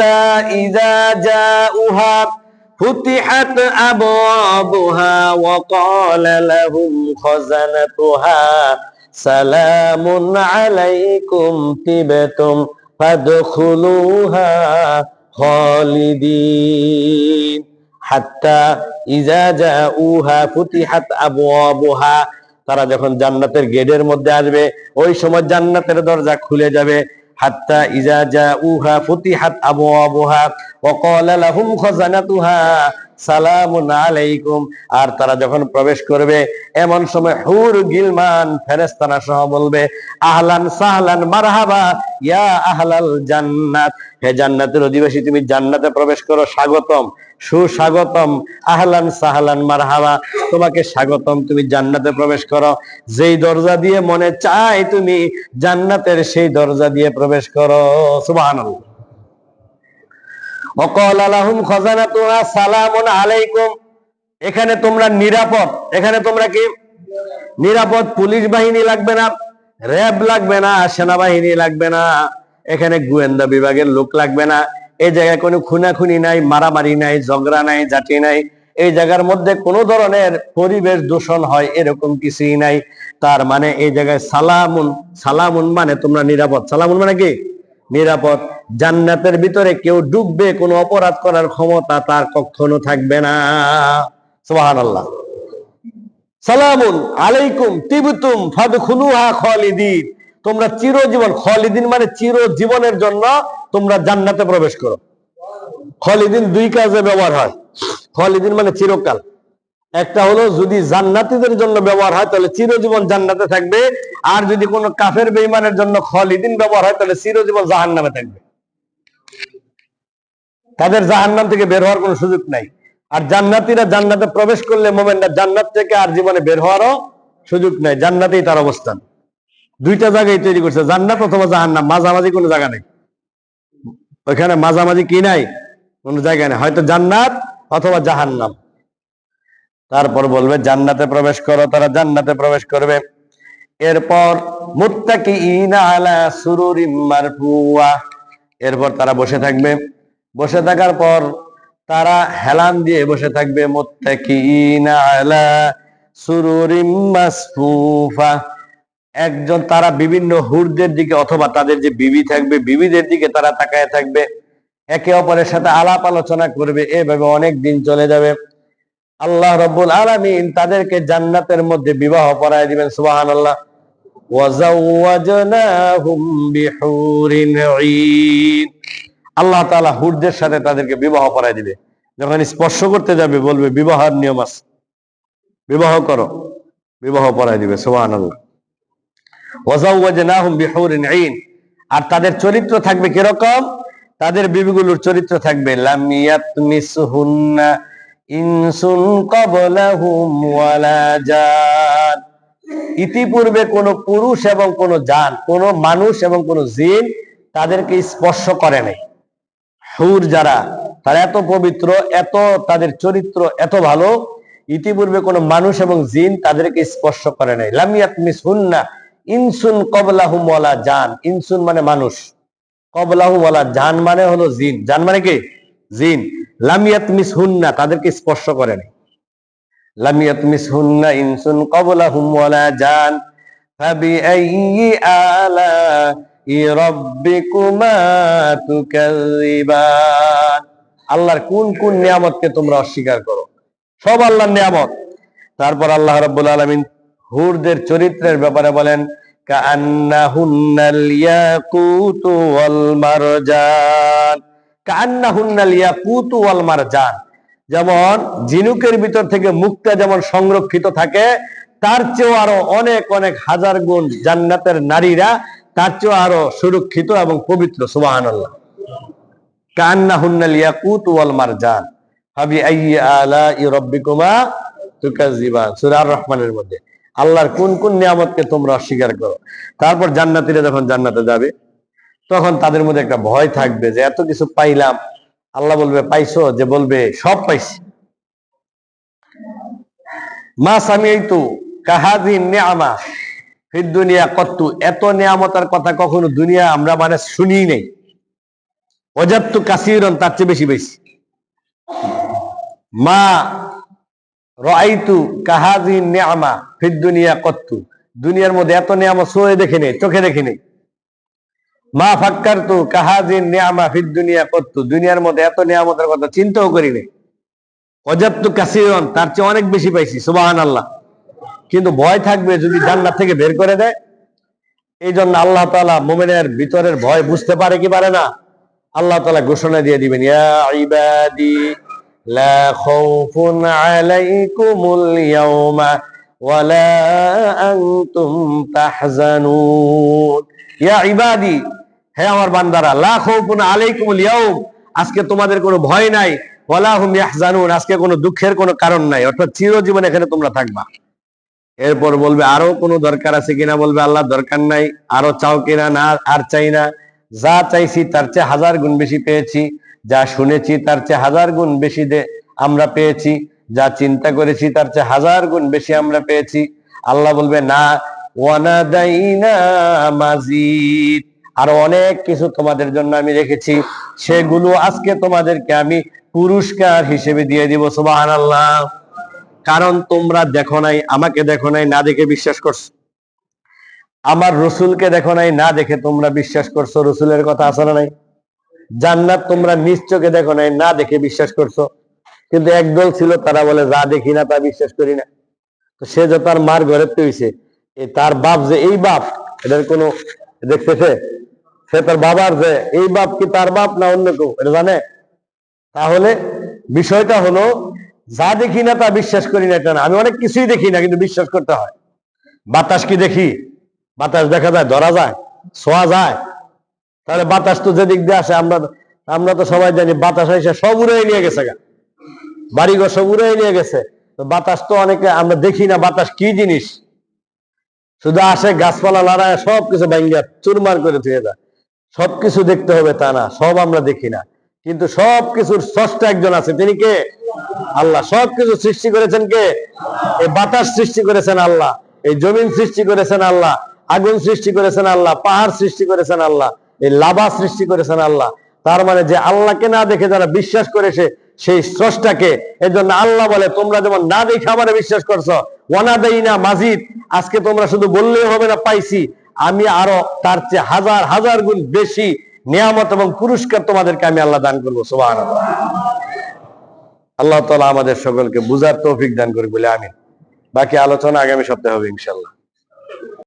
إذا جاءوها فتحت أبوابها وقال لهم خزنتها سلام عليكم طبتم فادخلوها خالدين حتى إذا جاءوها فتحت أبوابها তারা যখন জান্নাতের গেটের মধ্যে আসবে ওই সময় জান্নাতের দরজা খুলে যাবে হাত্তা ইজা জাউহা ফুতিহাত আবওয়াবুহা ওয়া ক্বালা লাহুম খাজানাতুহা সালামুন আলাইকুম। আর তারা যখন প্রবেশ করবে, এমন সময় হুর গিলমান ফেরেশতারা সহ বলবে, আহলান সাহলান মারহাবা, ইয়া আহলাল জান্নাত। হে জান্নাতের অধিবাসী, তুমি জান্নাতে প্রবেশ করো, স্বাগতম। সুস্বাগতম। আহলান সাহলান মারহাবা, তোমাকে স্বাগতম, তুমি জান্নাতে প্রবেশ করো। যেই দরজা দিয়ে মনে চাই তুমি, জান্নাতের সেই দরজা দিয়ে প্রবেশ করো। সুবহানাল্লাহ। অকল আলাহুম খজানা সালাম আলাইকুম। এখানে তোমরা নিরাপদ। এখানে তোমরা কি? নিরাপদ পুলিশ বাহিনী লাগবে না, র্যাব লাগবে না, সেনাবাহিনী লাগবে না, এখানে গোয়েন্দা বিভাগের লোক লাগবে না। এই জায়গায় কোনো খুনাখুনি নাই, মারামারি নাই, ঝগড়া নাই জাতি নাই। এই জায়গার মধ্যে কোনো ধরনের পরিবেশ দূষণ হয় এরকম কিছুই নাই। তার মানে এই জায়গায় সালামুন সালামুন মানে তোমরা নিরাপদ। সালামুন মানে কি? নিরাপদ। জান্নাতের ভিতরে কেউ ডুববে, কোনো অপরাধ করার ক্ষমতা তার কখনো থাকবে না। সুবহানাল্লাহ। সালামুন আলাইকুম তিবতুম ফাদখুলুহা খালিদিন। তোমরা চিরজীবন, খালিদিন মানে চিরজীবনের জন্য তোমরা জান্নাতে প্রবেশ করো। খালিদিন দুই কাজে ব্যবহার হয়। খালিদিন মানে চিরকাল। একটা হলো যদি জান্নাতীদের জন্য ব্যবহার হয়, তাহলে চিরজীবন জান্নাতে থাকবে। আর যদি কোনো কাফের বেঈমানের জন্য খালিদিন ব্যবহার হয়, তাহলে চিরজীবন জাহান্নামে থাকবে। তাদের জাহান্নাম থেকে বের হওয়ার কোনো সুযোগ নাই। আর জান্নাতীরা জান্নাতে প্রবেশ করলে মোমেনরা জান্নাত থেকে আর জীবনে বের হওয়ারও সুযোগ নাই। জান্নাতেই তার অবস্থান। দুইটা জায়গায় তৈরি করছে, জান্নাত অথবা জাহান্নাম। মাঝামাঝি কোনো জায়গা নেই। ওইখানে মাঝামাঝি কি নাই? কোনো জায়গা নেই। হয়তো জান্নাত অথবা জাহান্নাম। তারপর বলবে, জান্নাতে প্রবেশ করো, তারা জান্নাতে প্রবেশ করবে। এরপর মুত্তাকি আলা সুরুরিম মারফুয়া এরপর তারা বসে থাকবে। বসে থাকার পর তারা হেলান দিয়ে বসে থাকবে মুত্তাকিনা আলা সুরুরিম মাসফুফা। একজন তারা বিভিন্ন হুরদের দিকে অথবা তাদের যে বিবি থাকবে, বিবিদের দিকে তারা তাকায় থাকবে। একে অপরের সাথে আলাপ আলোচনা করবে। এভাবে অনেক দিন চলে যাবে। আল্লাহ রব্বুল আলামিন তাদেরকে জান্নাতের মধ্যে বিবাহ পড়ায় দিবেন বিহুরিন ঈন আল্লাহ তাআলা হুরদের সাথে তাদেরকে বিবাহ পড়ায় দিবে। যখন স্পর্শ করতে যাবে, বলবে, বিবাহের নিয়ম আছে। বিবাহ করো। বিবাহ পড়ায় দিবে ঈন আর তাদের চরিত্র থাকবে কীরকম? তাদের বিবিগুলোর চরিত্র থাকবে, লাম ইয়াতমিসহুন্না ইনসুন কবলাহুম ওয়ালা জান। ইতিপূর্বে কোন পুরুষ এবং কোন জান, কোন মানুষ এবং কোন জিন তাদেরকে স্পর্শ করে নাই। হুর যারা, তারা এত পবিত্র, এত তাদের চরিত্র এত ভালো, ইতিপূর্বে কোন মানুষ এবং জিন তাদেরকে স্পর্শ করে নাই। লামিয়াত মিস হুন্না ইনসুন কবলাহুম ওয়ালা জান। ইনসুন মানে মানুষ। কবলাহুম ওয়ালা জান মানে হলো জিন। জান মানে কি? জিন। লামিয়াত মিস হুন্না তাদেরকে স্পর্শ করে নাই। লামিয়াত মিস হুন্না ইনসুন কবলাহুম ওয়ালা জান, ফাবিআইয়ি আলা রাব্বিকুমা তুকাযিবান আল্লাহর কোন কোন নিয়ামতকে তোমরা অস্বীকার করো? সব আল্লাহর নিয়ামত। তারপর আল্লাহ রাব্বুল আলামিন হুরদের চরিত্রের ব্যাপারে বলেন কান্নাহুন্নাল ইয়াকুতু ওয়াল মারজান। যেমন ঝিনুকের ভিতর থেকে মুক্তা যেমন সংরক্ষিত থাকে, তার চেয়েও আরও অনেক অনেক হাজার গুণ জান্নাতের নারীরা তার চেয়েও আরও সুরক্ষিত এবং পবিত্র, সুবহানাল্লাহ। কান্নাহুন্নাল ইয়াকুতু ওয়াল মারজান। সূরা আর রহমানের মধ্যে। আল্লাহর কোন কোন নিয়ামতকে তোমরা অস্বীকার করো? তারপর জান্নাতীরা যখন জান্নাতে যাবে তখন তাদের মধ্যে একটা ভয় থাকবে যে, এত কিছু পাইলাম, আল্লাহ বলবে, পাইছো? যে বলবে, সব পাইছি। মা সামিয়াইতু নিয়ামা ফির দুনিয়া কত্তু? এত নিয়ামতার কথা কখনো দুনিয়া আমরা মানে শুনি নেই। অজাত্ত কাসিরন, তার চেয়ে বেশি বেশি মা রাইতু কাহাজি নিয়ামা ফির দুনিয়া কত্তু? দুনিয়ার মধ্যে এত নিয়ামত সোয়ে দেখে নেই, চোখে দেখে নেই। মা ফাক্কার তু কাহাজি নিয়ামা ফির দুনিয়া কত্তু দুনিয়ার মধ্যে এত নিয়ামতের কথা চিন্তাও করি নেই। অজাত্ত কাসিরন তার চেয়ে অনেক বেশি পাইছি সুবাহান আল্লাহ কিন্তু ভয় থাকবে যদি জান্নাত থেকে বের করে দেয়। এই জন্য আল্লাহ তালা মোমেনের ভিতরের ভয় বুঝতে পারে কি পারে না? আল্লাহ তালা ঘোষণা দিয়ে দিবেন, ইয়া ইবাদি, লা খাউফুন আলাইকুমুল ইয়াউমা ওয়ালা আনতুম তাহজানুন। ইয়া ইবাদি হে আমার বান্দারা, লা খাউফুন আলাইকুমুল ইয়াউম। আজকে তোমাদের কোনো ভয় নাই, ওয়ালা হুম ইয়াহজানুন। আজকে কোনো দুঃখের কোনো কারণ নাই, অর্থাৎ চিরজীবন এখানে তোমরা থাকবা। এরপর বলবে, আরও কোনো দরকার আছে কিনা? বলবে, আল্লাহ, দরকার নাই, আরও চাও কিনা, না, আর চাই না। যা চাইছি, তার চেয়ে হাজার গুণ বেশি পেয়েছি। যা শুনেছি, তার চেয়ে হাজার গুণ বেশি আমরা পেয়েছি। যা চিন্তা করেছি, তার চেয়ে হাজার গুণ বেশি আমরা পেয়েছি। আল্লাহ বলবে, না, ওয়ানাদাইনা মাজিদ। আরও অনেক কিছু তোমাদের জন্য আমি রেখেছি। সেগুলো আজকে তোমাদেরকে আমি পুরস্কার হিসেবে দিয়ে দিব, সুবহানাল্লাহ। কারণ তোমরা দেখো নাই, আমাকে দেখো নাই, না দেখে বিশ্বাস করছ। আমার রসুলকে দেখো নাই, না দেখে তোমরা বিশ্বাস করছ। রসুলের কথা না নাই? জান্নাত তোমরা নিজ চোখে দেখো নাই, না দেখে বিশ্বাস করছ। কিন্তু একদল ছিল, তারা বলে, যা দেখি না, তা বিশ্বাস করি না। তো সে যে তার মার ঘরে তৈছে তার বাপ যে এই বাপ এটার কোনো দেখতেছে? সে তার বাবার যে, এই বাপ কি তার বাপ না অন্য কেউ? এটা জানে? তাহলে বিষয়টা হলো, যা দেখি না তা বিশ্বাস করি না, এটা না। আমি অনেক কিছুই দেখি না, কিন্তু বিশ্বাস করতে হয়। বাতাস কি দেখি? বাতাস দেখা যায়, ধরা যায়, ছোঁয়া যায়। তাহলে বাতাস তো যেদিক দিয়ে আসে, আমরা আমরা তো সবাই জানি, বাতাস এসে সব উড়াই নিয়ে গেছে গা। বাড়িঘর সব উড়াই নিয়ে গেছে। তো বাতাস তো অনেকে, আমরা দেখি না বাতাস কি জিনিস। শুধু আসে, গাছপালা লড়ায় সব কিছু ভাঙ্গা চুরমার করে থুয়ে যায় সবকিছু দেখতে হবে তা না, সব আমরা দেখি না। কিন্তু সব কিছুর স্রষ্টা একজন আছে, তিনি কে? আল্লাহ। সব কিছু সৃষ্টি করেছেন কে? এই বাতাস সৃষ্টি করেছেন আল্লাহ, এই জমিন সৃষ্টি করেছেন আল্লাহ, আগুন সৃষ্টি করেছেন আল্লাহ, পাহাড় সৃষ্টি করেছেন আল্লাহ, এই লাভা সৃষ্টি করেছেন আল্লাহ। তার মানে যে আল্লাহকে না দেখে যারা বিশ্বাস করেছে সেই স্রষ্টাকে এই জন্য আল্লাহ বলে, তোমরা যেমন না দেখে আমার বিশ্বাস করছ ওয়ানা দেই না মাজিদ, আজকে তোমরা শুধু বললেই হবে না, পাইছি। আমি আরও তার চেয়ে হাজার হাজার গুণ বেশি নিয়ামত এবং পুরস্কার তোমাদেরকে আমি আল্লাহ দান করব সুবাহ আল্লাহ তালা আমাদের সকলকে বুঝার তৌফিক দান করি বলে আমি বাকি আলোচনা আগামী সপ্তাহে হবে ইনশাল্লাহ